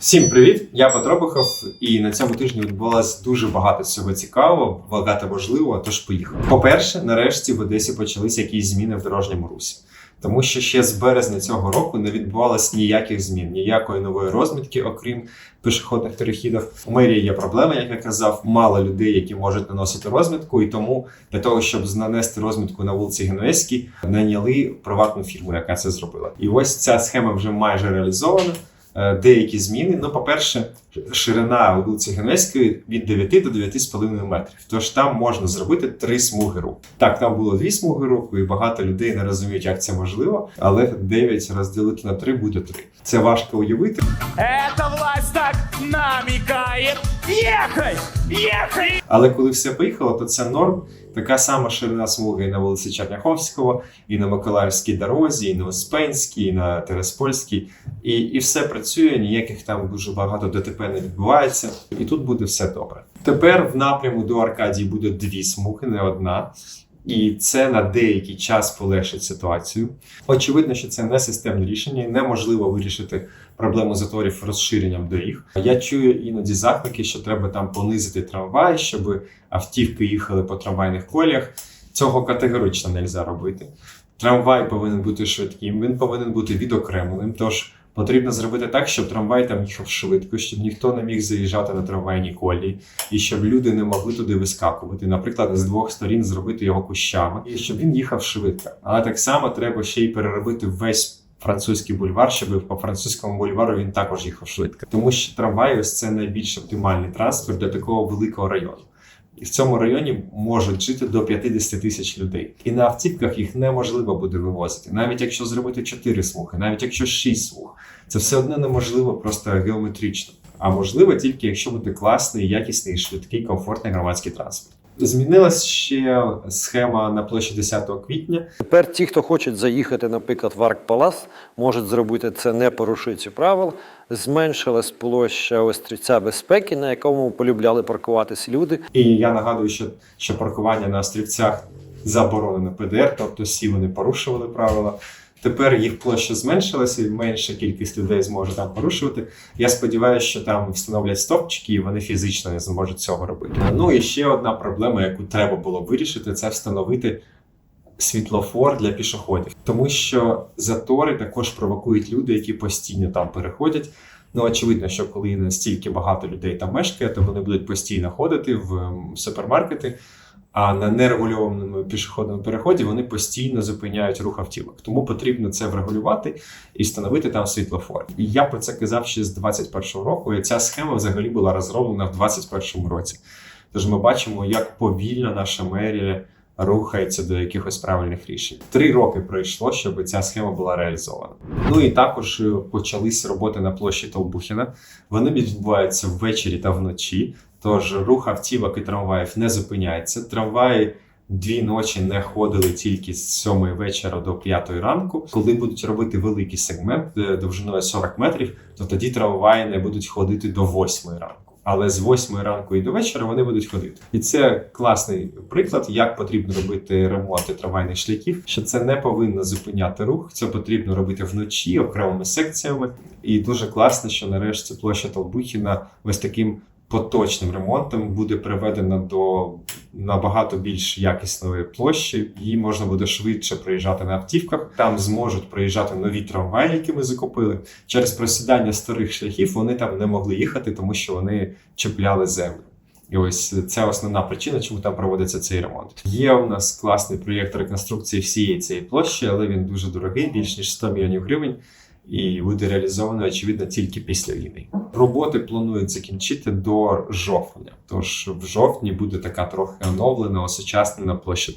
Всім привіт! Я Петро і на цьому тижні відбулося дуже багато всього цікавого, багато важливого. Тож поїхали. По-перше, нарешті в Одесі почалися якісь зміни в дорожньому русі. Тому що ще з березня цього року не відбувалось ніяких змін, ніякої нової розмітки, окрім пішохідних перехідів. У мерії є проблема, як я казав, мало людей, які можуть наносити розмітку, і тому для того, щоб нанести розмітку на вулиці Генуезькій, найняли приватну фірму, яка це зробила. І ось ця схема вже майже реалізована. Е, Деякі зміни. Ну, по-перше, ширина вулиці Генеської від 9 до 9,5 метрів. Тож там можна зробити три смуги руху. Так, там було дві смуги руху, і багато людей не розуміють, як це можливо, але 9 розділити на 3 буде 3. Це важко уявити. Эта власть так намекает Ехать! Ехать! Але коли все поїхало, то це норм. Така сама ширина смуги і на вулиці Черняховського, і на Миколаївській дорозі, і на Успенській, і на Тереспольській. І, і все працює, ніяких там дуже багато ДТП не відбувається. І тут буде все добре. Тепер в напряму до Аркадії буде дві смуги, не одна. І це на деякий час полегшить ситуацію. Очевидно, що це не системне рішення, і неможливо вирішити проблему заторів розширенням доріг. Я чую іноді заклики, що треба там понизити трамвай, щоб автівки їхали по трамвайних коліях. Цього категорично не можна робити. Трамвай повинен бути швидким, він повинен бути відокремленим. Тож потрібно зробити так, щоб трамвай там їхав швидко, щоб ніхто не міг заїжджати на трамвайні колії, і щоб люди не могли туди вискакувати. Наприклад, з двох сторін зробити його кущами, і щоб він їхав швидко. Але так само треба ще й переробити весь. Французький бульвар, щоб по французькому бульвару він також їхав швидко, тому що трамвай ось це найбільш оптимальний транспорт для такого великого району. І в цьому районі можуть жити до 50 тисяч людей. І на автівках їх неможливо буде вивозити, навіть якщо зробити 4 смуги, навіть якщо 6 смуг. Це все одно неможливо просто геометрично. А можливо тільки якщо буде класний, якісний, швидкий, комфортний громадський транспорт. Змінилась ще схема на площі 10 квітня. Тепер ті, хто хочуть заїхати, наприклад, в Арк Палас, можуть зробити це не порушуючи правил. Зменшилась площа острівця безпеки, на якому полюбляли паркуватися люди. І я нагадую, що, що паркування на острівцях заборонено ПДР, тобто всі вони порушували правила. Тепер їх площа зменшилася, і менша кількість людей зможе там порушувати. Я сподіваюся, що там встановлять стовпчики, і вони фізично не зможуть цього робити. Ну і ще одна проблема, яку треба було вирішити, це встановити світлофор для пішоходів, тому що затори також провокують люди, які постійно там переходять. Ну, очевидно, що коли настільки багато людей там мешкає, то вони будуть постійно ходити в ем, супермаркети. А на нерегульованому пішохідному переході вони постійно зупиняють рух автівок. Тому потрібно це врегулювати і встановити там світлофор. І я про це казав ще з 21-го року. І ця схема взагалі була розроблена в 21-му році. Тож ми бачимо, як повільно наша мерія рухається до якихось правильних рішень. Три роки пройшло, щоб ця схема була реалізована. Ну і також е, почались роботи на площі Толбухіна. Вони відбуваються ввечері та вночі. Тож рух автівок і трамваїв не зупиняється. Трамваї дві ночі не ходили тільки з 7 вечора до 5 ранку. Коли будуть робити великий сегмент е, довжиною 40 метрів, то тоді трамваї не будуть ходити до 8 ранку. Але з 8 ранку і до вечора вони будуть ходити. І це класний приклад, як потрібно робити ремонти трамвайних шляхів. Що це не повинно зупиняти рух, це потрібно робити вночі окремими секціями. І дуже класно, що нарешті площа Толбухіна ось таким поточним ремонтом буде приведена до набагато більш якісної площі. Її можна буде швидше проїжджати на автівках. Там зможуть проїжджати нові трамваї, які ми закупили. Через просідання старих шляхів вони там не могли їхати, тому що вони чіпляли землю. І ось це основна причина, чому там проводиться цей ремонт. Є у нас класний проєкт реконструкції всієї цієї площі, але він дуже дорогий, більш ніж 100 мільйонів гривень. І буде реалізовано очевидно тільки після війни. Роботи планують закінчити до жовтня. Тож в жовтні буде така трохи оновлена, осучаснена площа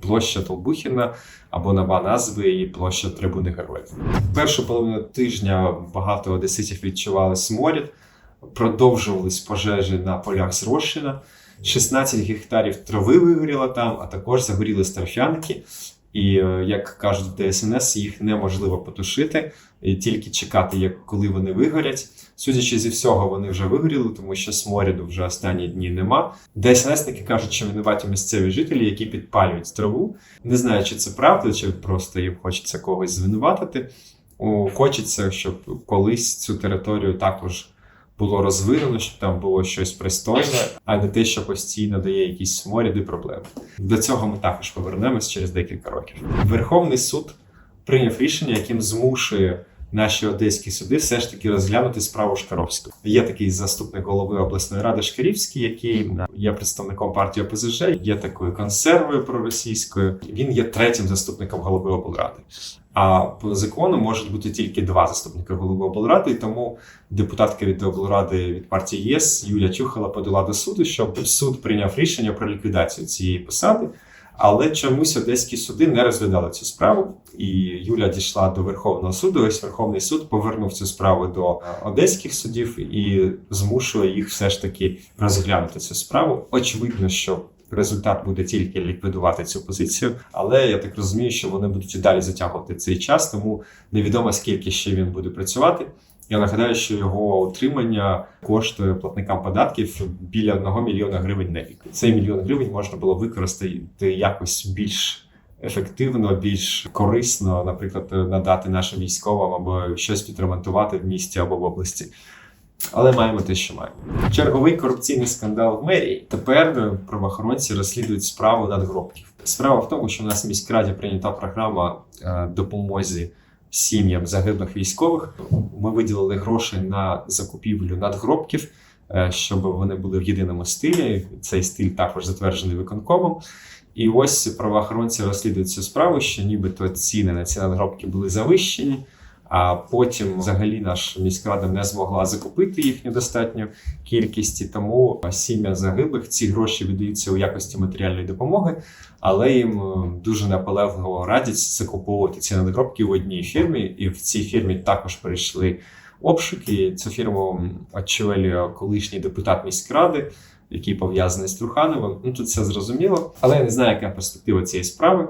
площа Толбухіна або нова назви її площа Трибуни Героїв. Першу половину тижня багато одеситів відчували сморід, продовжувались пожежі на полях зрошена. 16 гектарів трави вигоріло там, а також загоріли старфяники. І е, як кажуть в ДСНС, їх неможливо потушити, і тільки чекати, як коли вони вигорять. Судячи зі всього, вони вже вигоріли, тому що сморіду вже останні дні нема. ДСНСники кажуть, що винуваті місцеві жителі, які підпалюють траву. Не знаю, чи це правда, чи просто їм хочеться когось звинуватити. Хочеться, щоб колись цю територію також було розвинено, щоб там було щось пристойне, а не те, що постійно дає якісь сморіди проблеми. До цього ми також повернемось через декілька років. Верховний суд прийняв рішення, яким змушує наші одеські суди все ж таки розглянути справу Шкаровського. Є такий заступник голови обласної ради Шкарівський, який є представником партії ОПЗЖ, є такою консервою проросійською. Він є третім заступником голови облради. А по закону можуть бути тільки два заступника голови облради, і тому депутатка від облради від партії ЄС Юлія Чухала подала до суду, щоб суд прийняв рішення про ліквідацію цієї посади. Але чомусь одеські суди не розглядали цю справу, і Юля дійшла до Верховного суду. Ось Верховний суд повернув цю справу до е, одеських судів і змушує їх все ж таки розглянути цю справу. Очевидно, що результат буде тільки ліквідувати цю позицію, але я так розумію, що вони будуть далі затягувати цей час, тому невідомо скільки ще він буде працювати. Я нагадаю, що його утримання коштує платникам податків біля 1 мільйона гривень на рік. Цей мільйон гривень можна було використати якось більш ефективно, більш корисно, наприклад, надати нашим військовим або щось відремонтувати в місті або в області. Але маємо те, що маємо. Черговий корупційний скандал в мерії. Тепер правоохоронці розслідують справу надгробків. Справа в тому, що у нас в міськраді прийнята програма е, допомозі сім'ям загиблих військових. Ми виділили гроші на закупівлю надгробків, е, щоб вони були в єдиному стилі. Цей стиль також затверджений виконкомом. І ось правоохоронці розслідують цю справу, що нібито ціни на ці надгробки були завищені. А потім, взагалі, наша міськрада не змогла закупити їхню достатню кількість, і тому сім'я загиблих ці гроші віддаються у якості матеріальної допомоги, але їм е, дуже наполегливо радять закуповувати ці надгробки в одній фірмі, і в цій фірмі також прийшли обшуки. Цю фірму очолює колишній депутат міськради, який пов'язаний з Трухановим. Ну тут все зрозуміло, але я не знаю, яка перспектива цієї справи.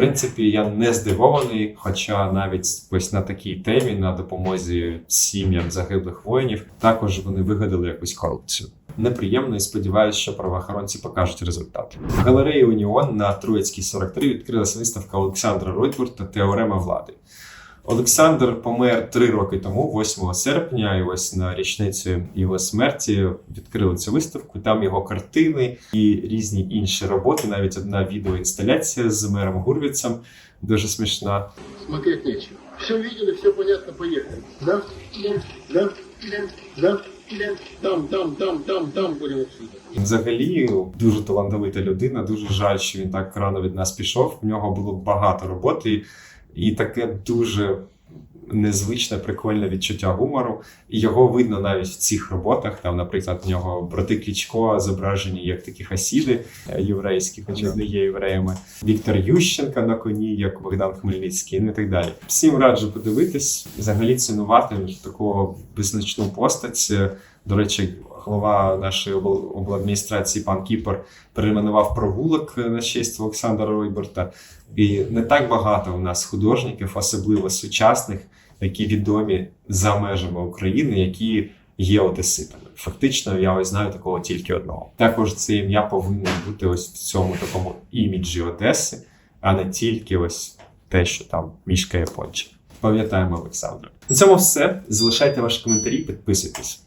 Принципі, я не здивований, хоча навіть ось на такій темі, на допомозі сім'ям загиблих воїнів, також вони вигадали якусь корупцію. Неприємно і сподіваюся, що правоохоронці покажуть результат. В галереї Уніон на Троїцькій 43 відкрилася виставка Олександра Ройтворта Теорема влади. Олександр помер три роки тому, 8 серпня, і ось на річницю його смерті відкрили цю виставку. Там його картини і різні інші роботи, навіть одна відеоінсталяція з мером Гурвіцем, дуже смішна. Смотреть нечего. Все видели, все понятно, поехали. Да? Да? Да? Там, там, там, там, там будем отсюда. Взагалі дуже талановита людина. Дуже жаль, що він так рано від нас пішов. В нього було багато роботи, і таке дуже незвичне, прикольне відчуття гумору. І його видно навіть в цих роботах. Там, наприклад, в нього брати Клічко зображені як такі хасіди е, єврейські, хоча не є євреями. Віктор Ющенка на коні, як Богдан Хмельницький, ну і так далі. Всім раджу подивитись, взагалі цінувати таку визначну постать. Е, До речі, голова нашої обладміністрації пан Кіпер перейменував прогулок на честь Олександра Ройберта. І не так багато у нас художників, особливо сучасних, які відомі за межами України, які є одеситами. Фактично, я ось знаю такого тільки одного. Також це ім'я повинно бути ось в цьому такому іміджі Одеси, а не тільки ось те, що там мішкає пончик. Пам'ятаємо Олександра. На цьому все. Залишайте ваші коментарі, підписуйтесь.